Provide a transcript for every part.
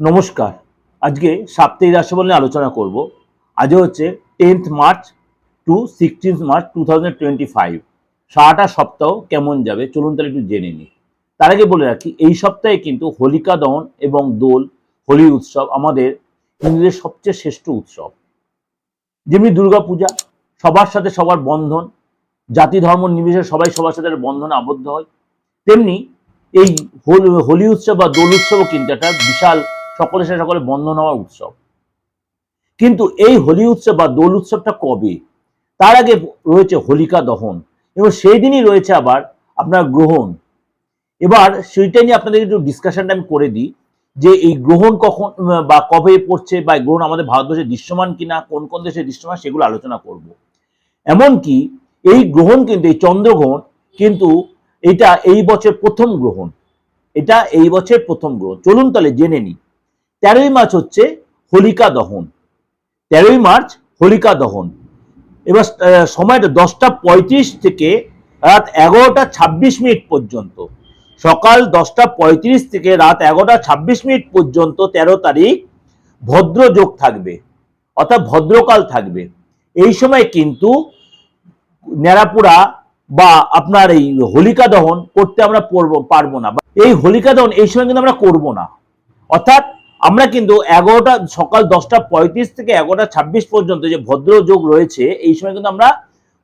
নমস্কার। আজকে সাপ্তাহিক রাশিফল নিয়ে আলোচনা করব। আজ হচ্ছে tenth March to sixteenth March two thousand twenty five. সারাটা সপ্তাহ কেমন যাবে? চলুন তাহলে একটু জেনে নিই। তার আগে বলে রাখি, এই সপ্তাহে কিন্তু হোলিকা দহন এবং দোল, হোলি উৎসব আমাদের হিন্দুদের সবচেয়ে শ্রেষ্ঠ উৎসব। যেমনি দুর্গাপূজা, সবার সাথে সবার বন্ধন, জাতি ধর্ম নির্বিশেষে সবাই সবার সাথে বন্ধনে আবদ্ধ হয়, তেমনি এই হোলি উৎসব বা দোল উৎসবও কিন্তু একটা বিশাল সকলের সাথে সকলে বন্ধ হওয়ার উৎসব। কিন্তু এই হোলি উৎসব বা দোল উৎসবটা কবে? তার আগে রয়েছে হোলিকা দহন এবং সেই দিনই রয়েছে আবার আপনার গ্রহণ। এবার সেইটা নিয়ে আপনাদের একটু ডিসকাশনটা আমি করে দিই যে এই গ্রহণ কখন বা কবে পড়ছে বা গ্রহণ আমাদের ভারতবর্ষে দৃশ্যমান কিনা, কোন কোন দেশে দৃশ্যমান সেগুলো আলোচনা করব। এমনকি এই গ্রহণ কিন্তু, এই চন্দ্রগ্রহণ কিন্তু এটা এই বছর প্রথম গ্রহণ। এটা এই বছর প্রথম গ্রহণ। চলুন তাহলে জেনে নিই। তেরোই মার্চ হচ্ছে হোলিকা দহন। তেরোই মার্চ হোলিকা দহন। এবার সময়টা দশটা পঁয়ত্রিশ থেকে রাত এগারোটা ছাব্বিশ মিনিট পর্যন্ত। সকাল দশটা পঁয়ত্রিশ থেকে রাত এগারোটা ছাব্বিশ মিনিট পর্যন্ত তেরো তারিখ ভদ্র যোগ থাকবে, অর্থাৎ ভদ্রকাল থাকবে। এই সময় কিন্তু ন্যাড়াপুরা বা আপনার এই হোলিকা দহন করতে আমরা পারব না। এই হোলিকা দহন এই সময় কিন্তু আমরা করব না। অর্থাৎ আমরা কিন্তু এগারোটা, সকাল দশটা পঁয়ত্রিশ থেকে এগারোটা ছাব্বিশ পর্যন্ত যে ভদ্র যোগ রয়েছে, এই সময় কিন্তু আমরা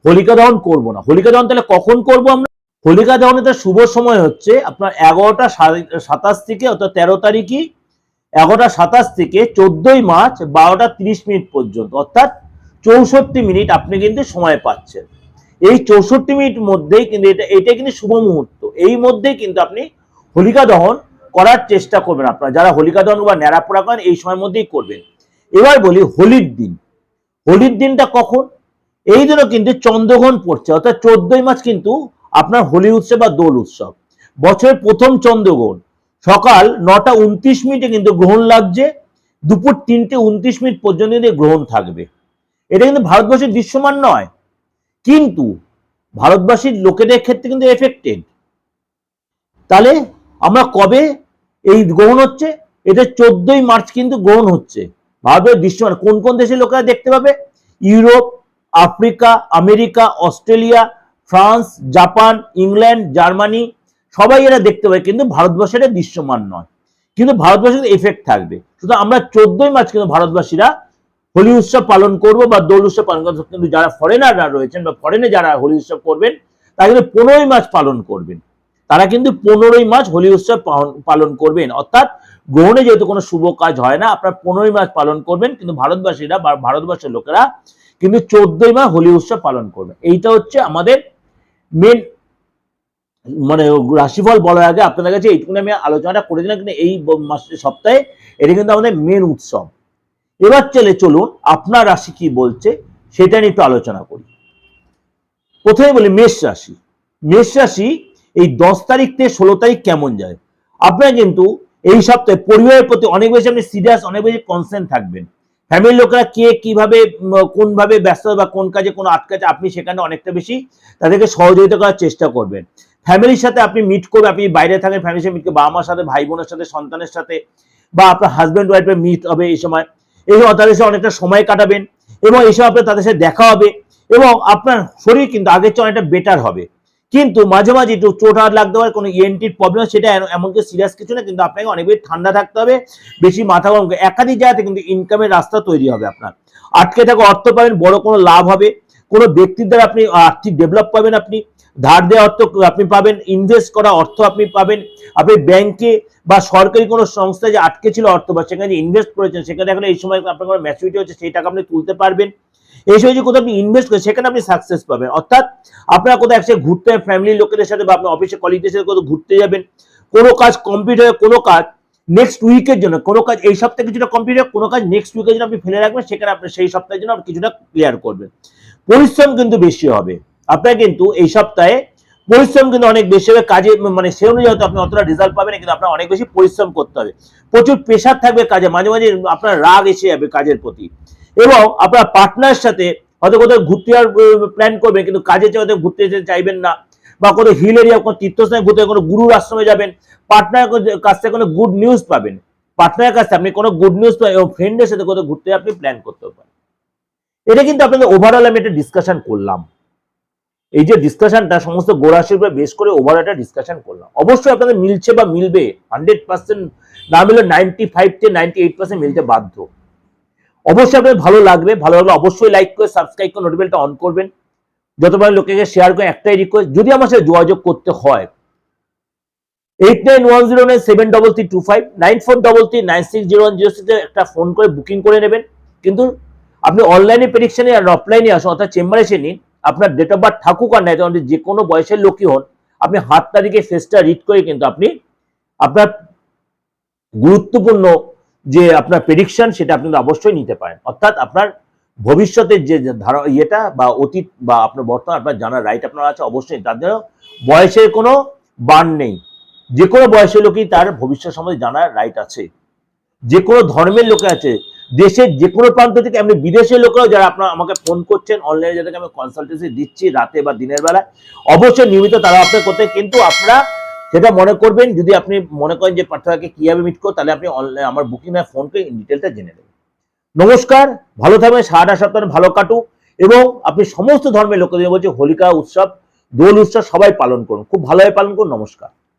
হোলিকা দহন করব না। হোলিকা দহন তাহলে কখন করব আমরা? হোলিকা দহনের শুভ সময় হচ্ছে আপনার এগারোটা সাতাশ থেকে, অর্থাৎ তেরো তারিখই, এগারোটা সাতাশ থেকে চোদ্দই মার্চ, বারোটা তিরিশ মিনিট পর্যন্ত, অর্থাৎ চৌষট্টি মিনিট আপনি কিন্তু সময় পাচ্ছেন। এই চৌষট্টি মিনিট মধ্যেই কিন্তু এটা এটাই কিন্তু শুভ মুহূর্ত। এই মধ্যেই কিন্তু আপনি হোলিকা দহন করার চেষ্টা করবেন আপনারা। যারা হোলিকা দহন বা ন্যাড়াপোড়া করেন এই সময়ের মধ্যেই করবেন। এবার বলি হোলির দিন। হোলির দিনটা কখন? এই দিনও কিন্তু চন্দ্রগ্রহণ পড়ছে, অর্থাৎ চোদ্দই মাস কিন্তু আপনার হোলি উৎসব বা দোল উৎসব। বছরের প্রথম চন্দ্রগ্রহণ। সকাল নটা উনত্রিশ মিনিটে কিন্তু গ্রহণ লাগছে, দুপুর তিনটে উনত্রিশ মিনিট পর্যন্ত গ্রহণ থাকবে। এটা কিন্তু ভারতবর্ষের দৃশ্যমান নয়। কিন্তু ভারতবাসীর লোকেদের ক্ষেত্রে কিন্তু এফেক্টেড তাহলে আমরা কবে এই গ্রহণ হচ্ছে এটা চোদ্দই মার্চ কিন্তু গ্রহণ হচ্ছে। ভারতের দৃশ্যমান কোন কোন দেশের লোকেরা দেখতে পাবে? Europe, Africa, America, Australia, France, Japan, England, Germany, সবাই এরা দেখতে পাবে, কিন্তু ভারতবর্ষের দৃশ্যমান নয়। কিন্তু ভারতবর্ষের এফেক্ট থাকবে। সুতরাং আমরা চোদ্দই মার্চ কিন্তু ভারতবাসীরা হোলি উৎসব পালন করব বা দোল উৎসব পালন করব। কিন্তু যারা ফরেনাররা রয়েছেন বা ফরেনে যারা হোলি উৎসব করবেন, তারা কিন্তু পনেরোই মার্চ পালন করবেন। তারা কিন্তু পনেরোই মার্চ হোলি উৎসব পালন- করবেন। অর্থাৎ গ্রহণে যেহেতু কোনো শুভ কাজ হয় না, আপনার পনেরোই মার্চ পালন করবেন, কিন্তু ভারতবাসীরা বা ভারতবর্ষের লোকেরা কিন্তু চোদ্দই মার্চ হোলি উৎসব পালন করবে এইটা হচ্ছে আমাদের মেন মানে রাশিফল বলার আগে আপনাদের কাছে এইটুকুনি আমি আলোচনাটা করে দিলাম, কিন্তু এই মাসের সপ্তাহে এটা কিন্তু আমাদের মেন উৎসব। এবার চলে চলুন, আপনার রাশি কি বলছে সেটা নিয়ে একটু আলোচনা করি। প্রথমে বলি মেষ রাশি। মেষ রাশি এই দশ তারিখ থেকে ষোলো তারিখ কেমন যায়? আপনারা কিন্তু এই সপ্তাহে পরিবারের প্রতি অনেক বেশি আপনি সিরিয়াস অনেক বেশি কনসেন্ট থাকবেন। ফ্যামিলির লোকেরা কে কীভাবে কোনভাবে ব্যস্ত বা কোন কাজে কোনো আটকাছে আপনি সেখানে অনেকটা বেশি তাদেরকে সহযোগিতা করার চেষ্টা করবেন। ফ্যামিলির সাথে আপনি মিট করবেন, আপনি বাইরে থাকেন ফ্যামিলির সাথে মিট বাবা মার সাথে ভাই বোনের সাথে, সন্তানের সাথে বা আপনার হাজব্যান্ড ওয়াইফের মিট হবে এই সময়। এই সময় তাদের সাথে অনেকটা সময় কাটাবেন এবং এই সময় আপনার তাদের সাথে দেখা হবে এবং আপনার শরীর কিন্তু আগের চেয়ে অনেকটা বেটার হবে। কিন্তু মাঝে মাঝে একটু চোট হাত লাগতে পারে, কোনো ইএনটির প্রবলেম সেটা এমন- এমনকি সিরিয়াস কিছু না, কিন্তু আপনাকে অনেক বেশি ঠান্ডা থাকতে হবে, বেশি মাথা গরম একাধিক জায়গাতে কিন্তু ইনকামের রাস্তা তৈরি হবে আপনার। আটকে থাকা অর্থ পাবেন, বড় কোনো লাভ হবে। কোনো ব্যক্তির দ্বারা আপনি আর্থিক ডেভেলপ পাবেন আপনি, ধার দেওয়া অর্থ আপনি পাবেন ইনভেস্ট করা অর্থ আপনি পাবেন। আপনি ব্যাংকে বা সরকারি কোনো সংস্থায় যে আটকে ছিল অর্থ বা সেখানে ইনভেস্ট করেছেন, সেখানে এখন এই সময় আপনার কোনো ম্যাচুরিটি হচ্ছে, সেই টাকা আপনি তুলতে পারবেন। এই সময় যে কোথাও আপনি ইনভেস্ট করেন, সেখানে আপনি সাকসেস পাবেন। অর্থাৎ আপনারা কোথাও একসাথে ঘুরতে ফ্যামিলির লোকেদের সাথে বা আপনার অফিসে কলিগদের সাথে কোথাও ঘুরতে যাবেন, কোনো কাজ কমপ্লিট হয়ে কোনো কাজ নেক্সট উইকের জন্য, কোনো কাজ এই সপ্তাহে কিছুটা কমপ্লিট হয় কোনো কাজ নেক্সট উইকের জন্য আপনি ফেলে রাখবেন, সেখানে আপনি সেই সপ্তাহের জন্য আপনি কিছুটা ক্লিয়ার করবেন। পরিশ্রম কিন্তু বেশি হবে। আপনার কিন্তু এই সপ্তাহে পরিশ্রম কিন্তু অনেক বেশি হবে, কাজে মানে সে অনুযায়ী আপনি অতটা রেজাল্ট পাবেন কিন্তু আপনার অনেক বেশি পরিশ্রম করতে হবে। প্রচুর প্রেশার থাকবে কাজে, মাঝে মাঝে আপনার রাগ এসে যাবে কাজের প্রতি। এবং আপনার পার্টনার সাথে হয়তো কোথাও ঘুরতে যাওয়ার প্ল্যান করবেন, কিন্তু কাজে হয়তো ঘুরতে যেতে চাইবেন না বা কোনো হিল এরিয়া কোনো তীর্থস্থানে ঘুরতে কোনো গুরুর আশ্রমে যাবেন পার্টনার কাছ থেকে কোনো গুড নিউজ পাবেন। পার্টনারের কাছে আপনি কোনো গুড নিউজ পাবেন এবং ফ্রেন্ডের সাথে কোথাও ঘুরতে আপনি প্ল্যান করতে পারেন। এটা কিন্তু আপনাদের ওভারঅল আমি একটা ডিসকাশন করলাম। এই যে ডিসকাশনটা সমস্ত গোড়াশির উপরে বেশ করে ওভার একটা ডিসকাশন করলাম। অবশ্যই আপনাদের মিলছে বা মিলবে হান্ড্রেড পার্সেন্ট না মিলে নাইনটি ফাইভ থেকে নাইনটি এইট পার্সেন্ট মিলতে বাধ্য। অবশ্যই আপনাদের ভালো লাগবে, ভালো লাগলে অবশ্যই লাইক করে সাবস্ক্রাইব করে নোটিফিকেশনটা অন করবেন। যতবার লোকেকে শেয়ার করে একটাই রিকোয়েস্ট যদি আমার সাথে যোগাযোগ করতে হয় eight nine one zero nine seven double three two five nine four double three nine six zero one zero সিক্সে একটা ফোন করে বুকিং করে নেবেন। কিন্তু আপনি অনলাইনে প্রেডিকশনে আর অফলাইনে আসুন, অর্থাৎ চেম্বারে এসে নিন, আপনার ডেট অফ বার্থ থাকুক আর নাই তখন যে কোনো বয়সের লোকই হন, আপনি হাত তারিখে ফেসটা রিড করে কিন্তু আপনি আপনার গুরুত্বপূর্ণ যে আপনার প্রেডিকশন সেটা আপনি অবশ্যই নিতে পারেন। অর্থাৎ আপনার ভবিষ্যতের যে ধারা ইয়েটা বা অতীত বা আপনার বর্তমান আপনার জানার রাইট আপনার আছে অবশ্যই। তার জন্য বয়সের কোনো বান নেই। যে কোনো বয়সের লোকই তার ভবিষ্যৎ সম্বন্ধে জানার রাইট আছে। যে কোনো ধর্মের লোকে আছে। দেশের যে কোনো প্রান্ত থেকে আপনি বিদেশের লোকেরাও যারা আপনার আমাকে ফোন করছেন অনলাইনে যাদেরকে আমি কনসালটেন্সি দিচ্ছি রাতে বা দিনের বেলায়, অবশ্যই নিয়মিত তারা আপনার করতে কিন্তু আপনারা সেটা মনে করবেন, যদি আপনি মনে করেন যে পার্থাকে কীভাবে মিট করো তাহলে আপনি অনলাইন আমার বুকিং ফোন করে ডিটেলটা জেনে নেবেন। নমস্কার, ভালো থাকবেন, সারাটা সপ্তাহে ভালো কাটুক, এবং আপনি সমস্ত ধর্মের লোকদের বলছে, হোলিকা উৎসব, দোল উৎসব সবাই পালন করুন, খুব ভালোভাবে পালন করুন, নমস্কার।